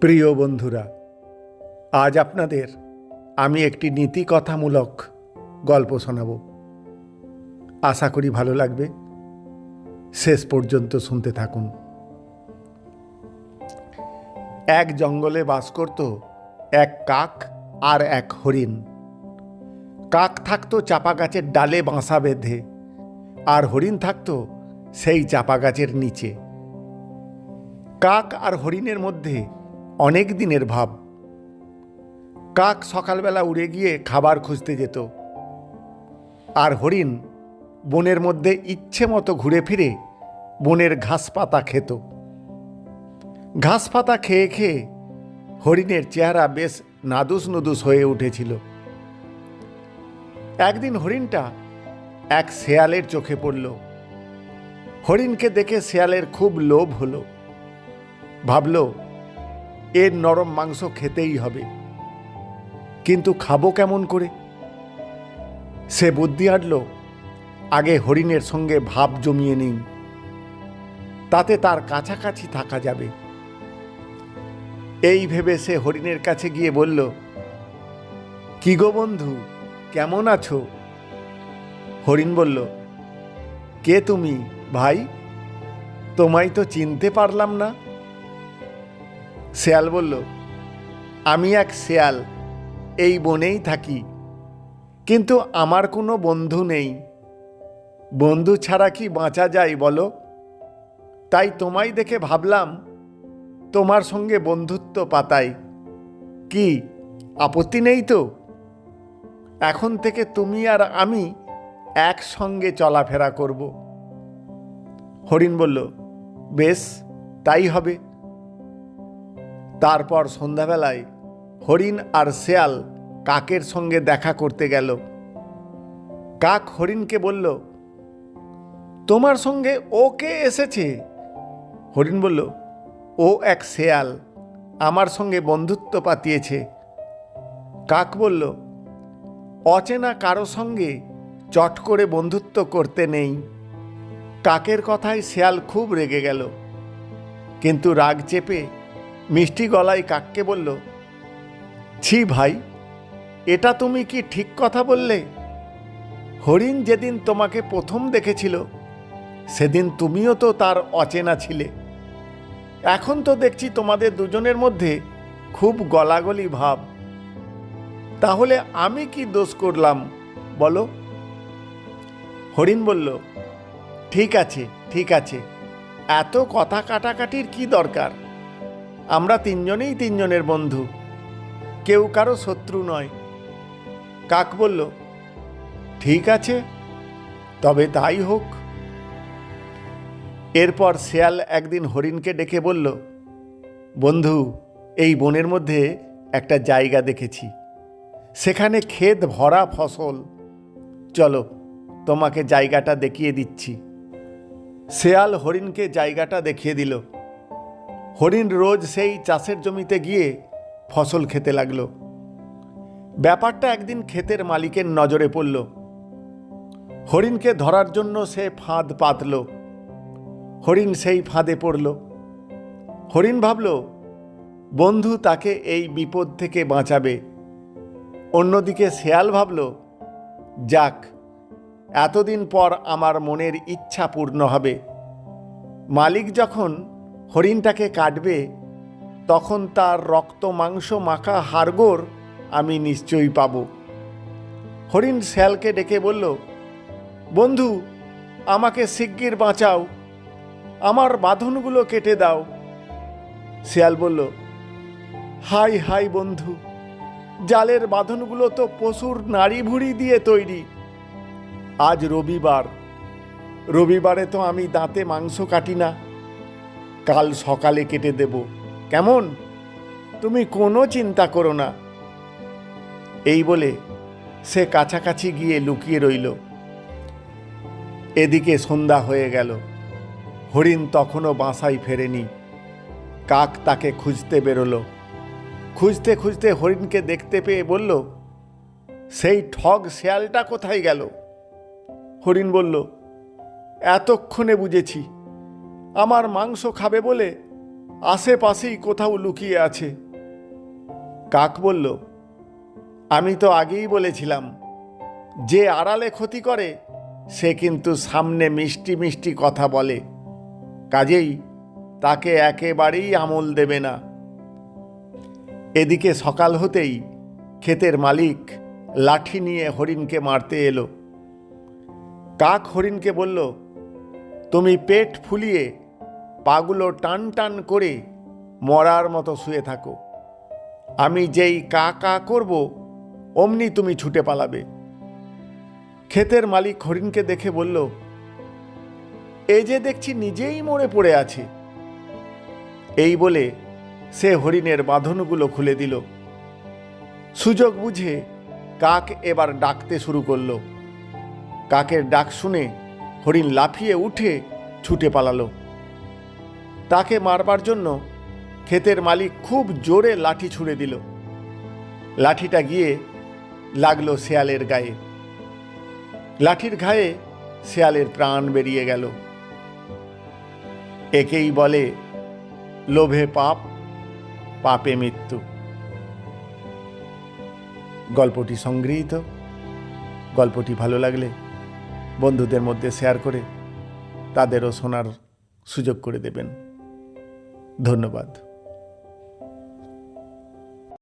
প্রিয় বন্ধুরা, আজ আপনাদের আমি একটি নীতিকথামূলক গল্প শোনাব। আশা করি ভালো লাগবে। শেষ পর্যন্ত শুনতে থাকুন। এক জঙ্গলে বাস করত এক কাক আর এক হরিণ। কাক থাকতো চাপা গাছের ডালে বাসা বেঁধে, আর হরিণ থাকতো সেই চাপা গাছের নিচে। কাক আর হরিণের মধ্যে অনেক দিনের ভাব। কাক সকালবেলা উড়ে গিয়ে খাবার খুঁজতে যেত। আর হরিণ বনের মধ্যে ইচ্ছে মতো ঘুরে ফিরে বনের ঘাস পাতা খেত। ঘাস পাতা খেয়ে খেয়ে হরিণের চেহারা বেশ নাদুস নুদুস হয়ে উঠেছিল। একদিন হরিণটা এক শেয়ালের চোখে পড়ল। হরিণকে দেখে শেয়ালের খুব লোভ হলো। ভাবল এর নরম মাংস খেতেই হবে। কিন্তু খাব কেমন করে? সে বুদ্ধি আটল, আগে হরিণের সঙ্গে ভাব জমিয়ে নিই তাতে তার কাছাকাছি থাকা যাবে। এই ভেবে সে হরিণের কাছে গিয়ে বলল, কি গো বন্ধু, কেমন আছো? হরিণ বলল, কে তুমি, ভাই? তোমায় তো চিনতে পারলাম না। শেয়াল বলল, আমি এক শেয়াল, এই বনেই থাকি। কিন্তু আমার কোনো বন্ধু নেই। বন্ধু ছাড়া কি বাঁচা যায় বলো? তাই তোমায় দেখে ভাবলাম, তোমার সঙ্গে বন্ধুত্ব পাতাই। কি, আপত্তি নেই তো? এখন থেকে তুমি আর আমি একসঙ্গে চলাফেরা করব। হরিণ বলল, বেশ, তাই হবে। তারপর সন্ধ্যাবেলায় হরিণ আর শেয়াল কাকের সঙ্গে দেখা করতে গেল। কাক হরিণকে বলল, তোমার সঙ্গে ও কে এসেছে? হরিণ বলল, ও এক শেয়াল, আমার সঙ্গে বন্ধুত্ব পাতিয়েছে। কাক বলল, অচেনা কারও সঙ্গে চট করে বন্ধুত্ব করতে নেই। কাকের কথায় শেয়াল খুব রেগে গেল, কিন্তু রাগ চেপে মিষ্টি গলায় কাককে বলল, ছি ভাই, এটা তুমি কি ঠিক কথা বললে? হরিণ যেদিন তোমাকে প্রথম দেখেছিল, সেদিন তুমিও তো তার অচেনা ছিলে। এখন তো দেখছি তোমাদের দুজনের মধ্যে খুব গলাগলি ভাব। তাহলে আমি কি দোষ করলাম, বলো? হরিণ বলল, ঠিক আছে ঠিক আছে, এত কথা কাটাকাটির কি দরকার? আমরা তিনজনেই তিনজনের বন্ধু। কেউ কারও শত্রু নয়। কাক বলল, ঠিক আছে, তবে তাই হোক। এরপর শেয়াল একদিন হরিণকে ডেকে বলল, বন্ধু, এই বনের মধ্যে একটা জায়গা দেখেছি। সেখানে ক্ষেত ভরা ফসল। চলো, তোমাকে জায়গাটা দেখিয়ে দিচ্ছি। শেয়াল হরিণকে জায়গাটা দেখিয়ে দিল। হরিণ রোজ সেই চাষের জমিতে গিয়ে ফসল খেতে লাগল। ব্যাপারটা একদিন ক্ষেতের মালিকের নজরে পড়ল। হরিণকে ধরার জন্য সে ফাঁদ পাতল। হরিণ সেই ফাঁদে পড়ল। হরিণ ভাবল, বন্ধু তাকে এই বিপদ থেকে বাঁচাবে। অন্যদিকে শেয়াল ভাবল, যাক, এতদিন পর আমার মনের ইচ্ছা পূর্ণ হবে। মালিক যখন হরিণটাকে কাটবে, তখন তার রক্ত মাংস মাখা হাড়গোড় আমি নিশ্চয়ই পাব। হরিণ শ্যালকে ডেকে বলল, বন্ধু, আমাকে শিগগির বাঁচাও, আমার বাঁধনগুলো কেটে দাও। শিয়াল বলল, হাই হাই বন্ধু, জালের বাঁধনগুলো তো পশুর নাড়ি ভুড়ি দিয়ে তৈরি। আজ রবিবার, রবিবারে তো আমি দাঁতে মাংস কাটি না। কাল সকালে কেটে দেব। কেমন? তুমি কোনো চিন্তা করো না। এই বলে সে কাছাকাছি গিয়ে লুকিয়ে রইল। এদিকে সন্ধ্যা হয়ে গেল। হরিণ তখনও বাসায় ফেরেনি। কাক তাকে খুঁজতে বেরোলো। খুঁজতে খুঁজতে হরিণকে দেখতে পেয়ে বলল, সেই ঠগ শেয়ালটা কোথায় গেল? হরিণ বলল, এতক্ষণে বুঝেছি। আমার মাংস খাবে বলে আশেপাশেই কোথাও লুকিয়ে আছে। কাক বলল, আমি তো আগেই বলেছিলাম, যে আড়ালে ক্ষতি করে, সে কিন্তু সামনে মিষ্টি মিষ্টি কথা বলে। কাজেই তাকে একেবারেই আমল দেবে না। এদিকে সকাল হতেই ক্ষেতের মালিক লাঠি নিয়ে হরিণকে মারতে এলো। কাক হরিণকে বলল, তুমি পেট ফুলিয়ে পাগুলো টান টান করে মরার মতো শুয়ে থাকো। আমি যেই কা কা করব, অমনি তুমি ছুটে পালাবে। ক্ষেতের মালিক হরিণকে দেখে বলল, এ যে দেখছি নিজেই মরে পড়ে আছে। এই বলে সে হরিণের বাঁধনগুলো খুলে দিল। সুযোগ বুঝে কাক এবার ডাকতে শুরু করল। কাকের ডাক শুনে হরিণ লাফিয়ে উঠে ছুটে পালালো। তাকে মারবার জন্য ক্ষেতের মালিক খুব জোরে লাঠি ছুঁড়ে দিল। লাঠিটা গিয়ে লাগল শেয়ালের গায়ে। লাঠির ঘায়ে শেয়ালের প্রাণ বেরিয়ে গেল। একেই বলে, লোভে পাপ, পাপে মৃত্যু। গল্পটি সংগৃহীত। গল্পটি ভালো লাগলে বন্ধুদের মধ্যে শেয়ার করে, তাদেরও শোনার সুযোগ করে দেবেন। ধন্যবাদ।